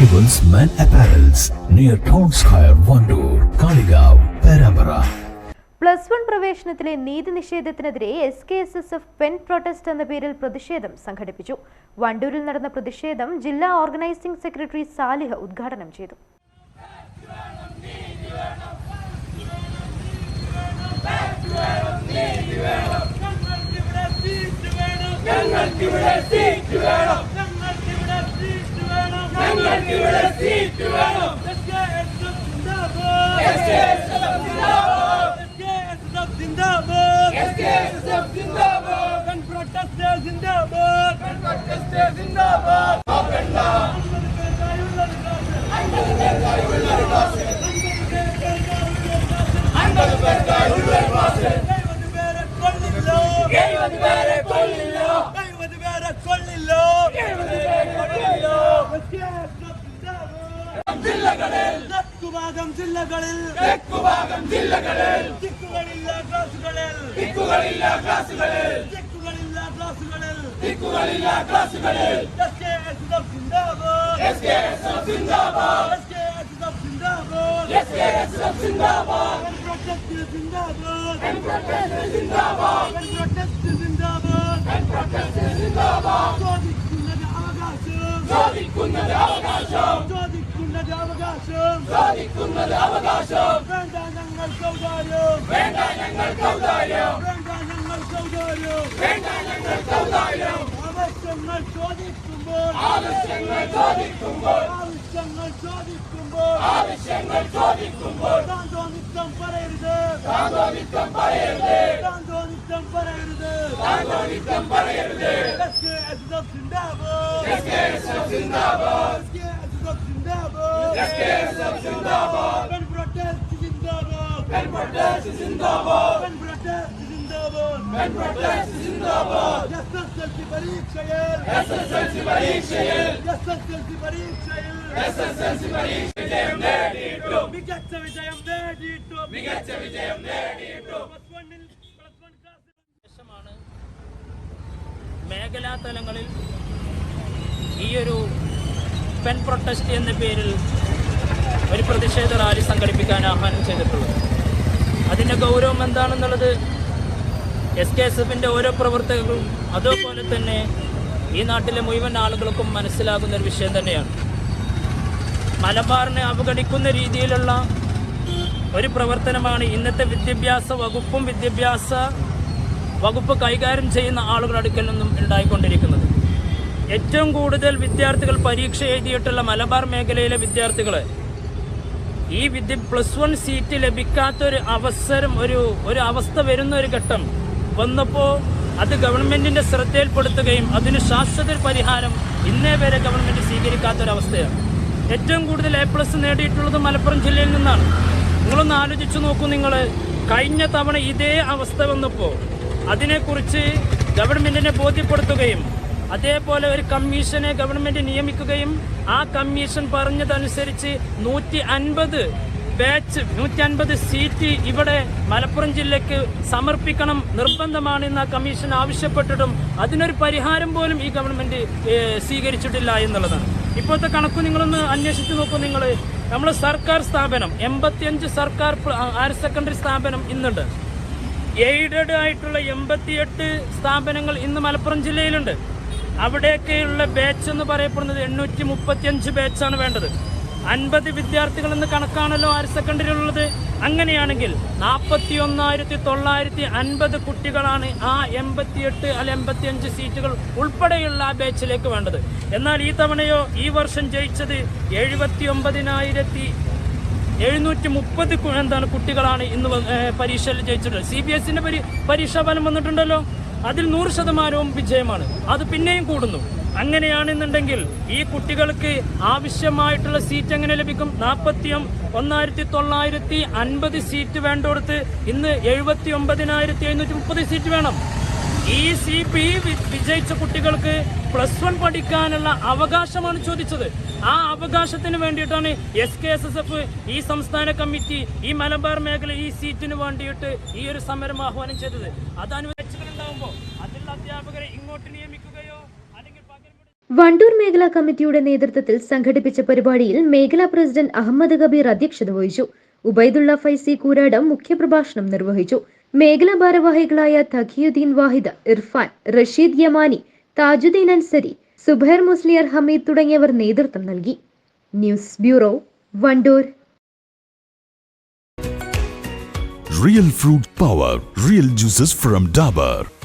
Arrivals Men Apparels near Town Square, Vandoor, Kaligav, Perambara. Plus one പ്രവേശനത്തിലെ നീതി നിഷേധത്തിനെതിരെ S K S S F pen protest എന്ന പേരിൽ പ്രതിഷേധം സംഘടിപ്പിച്ചു. വണ്ടൂരിൽ നടന്ന പ്രതിഷേധം ജില്ലാ ഓർഗനൈസിംഗ് സെക്രട്ടറി സാലിഹ് ഉദ്ഘാടനം ചെയ്തു. ഞങ്ങൾക്കിവിടെ സീറ്റ് വേണം. ഞങ്ങൾക്കിവിടെ സീറ്റ് വേണം എഴുപത് തെക്കുഭാഗം ജില്ലകളിൽ. തെക്കുഭാഗം ജില്ലകളിൽ. ദിക്കുകളില്ല ക്ലാസുകളിൽ ദിക്കുകളില്ല ക്ലാസുകളിൽ ദിക്കുകളില്ല ക്ലാസുകളിൽ ദിക്കുകളില്ല ക്ലാസുകളിൽ ചോദിക്കുന്നത് അവകാശം ചോദിക്കുന്നത് അവകാശം ചോദിക്കുന്നത് അവകാശം ചോദിക്കുന്നത് അവകാശം വേണ്ട ഞങ്ങൾ സൗദാര്യം വേണ്ട ഞങ്ങൾ സൗദാര്യം വേണ്ട ഞങ്ങൾ സൗദാര്യം വേണ്ട ഞങ്ങൾ സൗദാര്യം ആവശ്യങ്ങൾ ചോദിക്കുമ്പോൾ ആവശ്യങ്ങൾ ചോദിക്കുമ്പോൾ ആവശ്യങ്ങൾ ചോദിക്കുമ്പോൾ ആവശ്യങ്ങൾ ചോദിക്കുമ്പോൾ താന്തോന്നിത്തം പറയരുത് താന്തോന്നിത്തം പറയരുത് താന്തോന്നിത്തം പറയരുത് താന്തോന്നിത്തം പറയരുത് എസ് കെ എസ് എഫ് സിന്ദാബാദ് എസ് കെ എസ് എഫ് സിന്ദാബാദ് വിജയം വിജയം മേഖലാ തലങ്ങളിൽ ഈ ഒരു പെൻ പ്രൊട്ടസ്റ്റ് എന്ന പേരിൽ ഒരു പ്രതിഷേധ റാലി സംഘടിപ്പിക്കാൻ ആഹ്വാനം ചെയ്തിട്ടുള്ളത്. അതിന്റെ ഗൗരവം എന്താണെന്നുള്ളത് എസ് കെ എസ് എഫിന്റെ ഓരോ പ്രവർത്തകർക്കും അതുപോലെ തന്നെ ഈ നാട്ടിലെ മുഴുവൻ ആളുകൾക്കും മനസ്സിലാകുന്ന ഒരു വിഷയം തന്നെയാണ്. മലബാറിനെ അവഗണിക്കുന്ന രീതിയിലുള്ള ഒരു പ്രവർത്തനമാണ് ഇന്നത്തെ വിദ്യാഭ്യാസ വകുപ്പും വിദ്യാഭ്യാസ വകുപ്പ് കൈകാര്യം ചെയ്യുന്ന ആളുകളടുക്കൽ നിന്നും ഉണ്ടായിക്കൊണ്ടിരിക്കുന്നത്. ഏറ്റവും കൂടുതൽ വിദ്യാർത്ഥികൾ പരീക്ഷ എഴുതിയിട്ടുള്ള മലബാർ മേഖലയിലെ വിദ്യാർത്ഥികൾ ഈ വിദ്യ പ്ലസ് വൺ സീറ്റ് ലഭിക്കാത്തൊരു അവസരം ഒരു ഒരു അവസ്ഥ വരുന്ന ഒരു ഘട്ടം വന്നപ്പോൾ അത് ഗവൺമെന്റിന്റെ ശ്രദ്ധയിൽപ്പെടുത്തുകയും അതിന് ശാശ്വത പരിഹാരം ഇന്നേ വരെ ഗവൺമെന്റ് സ്വീകരിക്കാത്തൊരവസ്ഥയാണ് ഏറ്റവും കൂടുതൽ എ പ്ലസ് നേടിയിട്ടുള്ളത് മലപ്പുറം ജില്ലയിൽ നിന്നാണ്. നിങ്ങളൊന്ന് ആലോചിച്ചു നോക്കൂ നിങ്ങൾ കഴിഞ്ഞ തവണ ഇതേ അവസ്ഥ വന്നപ്പോൾ അതിനെക്കുറിച്ച് ഗവൺമെന്റിനെ ബോധ്യപ്പെടുത്തുകയും അതേപോലെ ഒരു കമ്മീഷനെ ഗവൺമെന്റ് നിയമിക്കുകയും ആ കമ്മീഷൻ പറഞ്ഞതനുസരിച്ച് നൂറ്റി അൻപത് ബാച്ച് നൂറ്റി അൻപത് സീറ്റ് ഇവിടെ മലപ്പുറം ജില്ലയ്ക്ക് സമർപ്പിക്കണം നിർബന്ധമാണെന്ന് ആ കമ്മീഷൻ ആവശ്യപ്പെട്ടിട്ടും അതിനൊരു പരിഹാരം പോലും ഈ ഗവൺമെന്റ് സ്വീകരിച്ചിട്ടില്ല എന്നുള്ളതാണ്. ഇപ്പോഴത്തെ കണക്ക് നിങ്ങളൊന്ന് അന്വേഷിച്ചു നോക്കൂ നിങ്ങൾ നമ്മളെ സർക്കാർ സ്ഥാപനം എൺപത്തിയഞ്ച് സർക്കാർ ഹയർ സെക്കൻഡറി സ്ഥാപനം ഇന്നുണ്ട്. എയ്ഡഡ് ആയിട്ടുള്ള എൺപത്തിയെട്ട് സ്ഥാപനങ്ങൾ ഇന്ന് മലപ്പുറം ജില്ലയിലുണ്ട്. അവിടെയൊക്കെയുള്ള ബാച്ച് എന്ന് പറയപ്പെടുന്നത് എണ്ണൂറ്റി മുപ്പത്തിയഞ്ച് ബാച്ചാണ് വേണ്ടത്. അൻപത് വിദ്യാർത്ഥികൾ എന്ന കണക്കാണല്ലോ ഹയർ ഉള്ളത് അങ്ങനെയാണെങ്കിൽ നാൽപ്പത്തി ഒന്നായിരത്തി തൊള്ളായിരത്തി അൻപത് കുട്ടികളാണ് ആ എൺപത്തിയെട്ട് അല്ല എൺപത്തിയഞ്ച് സീറ്റുകൾ ഉൾപ്പെടെയുള്ള ആ ബാച്ചിലേക്ക് വേണ്ടത്. എന്നാൽ ഈ തവണയോ ഈ വർഷം ജയിച്ചത് എഴുപത്തി ഒമ്പതിനായിരത്തി എഴുന്നൂറ്റി മുപ്പത് എന്താണ് കുട്ടികളാണ് ഇന്ന് പരീക്ഷയിൽ ജയിച്ചിട്ടുള്ളത്. സി ബി എസിന്റെ പരീക്ഷാ ഫലം വന്നിട്ടുണ്ടല്ലോ. അതിൽ നൂറ് ശതമാനവും വിജയമാണ്. അത് പിന്നെയും കൂടുന്നു. അങ്ങനെയാണെന്നുണ്ടെങ്കിൽ ഈ കുട്ടികൾക്ക് ആവശ്യമായിട്ടുള്ള സീറ്റ് എങ്ങനെ ലഭിക്കും? നാൽപ്പത്തി ഒന്നായിരത്തി തൊള്ളായിരത്തി അൻപത് സീറ്റ് വേണ്ടോടത്ത് ഇന്ന് എഴുപത്തി ഒമ്പതിനായിരത്തി എഴുന്നൂറ്റി മുപ്പത് സീറ്റ് വേണം ഈ സി പി വിജയിച്ച കുട്ടികൾക്ക് പ്ലസ് വൺ പഠിക്കാനുള്ള അവകാശമാണ് ചോദിച്ചത്. ആ അവകാശത്തിന് വേണ്ടിയിട്ടാണ് S K S S F ഈ സംസ്ഥാന കമ്മിറ്റി ഈ മലബാർ മേഖല ഈ സീറ്റിന് വേണ്ടിയിട്ട് ഈ ഒരു സമരം ആഹ്വാനം ചെയ്തത്. അത് ഇങ്ങോട്ട് നിയമിക്കുകയോ അല്ലെങ്കിൽ വണ്ടൂർ മേഖലാ കമ്മിറ്റിയുടെ നേതൃത്വത്തിൽ സംഘടിപ്പിച്ച പരിപാടിയിൽ മേഖലാ പ്രസിഡന്റ് അഹമ്മദ് കബീർ അധ്യക്ഷത വഹിച്ചു. ഉബൈദുള്ള ഫൈസി കൂരാടം മുഖ്യപ്രഭാഷണം നിർവഹിച്ചു. മേഖലാ ഭാരവാഹികളായ തഖിയുദ്ദീൻ വാഹിദ് ഇർഫാൻ റഷീദ് യമാനി താജുദ്ദീൻ അൻസരി സുബൈർ മുസ്ലിയർ ഹമീദ് തുടങ്ങിയവർ നേതൃത്വം നൽകി. News bureau Wandoor. Real fruit power real juices from Dabur.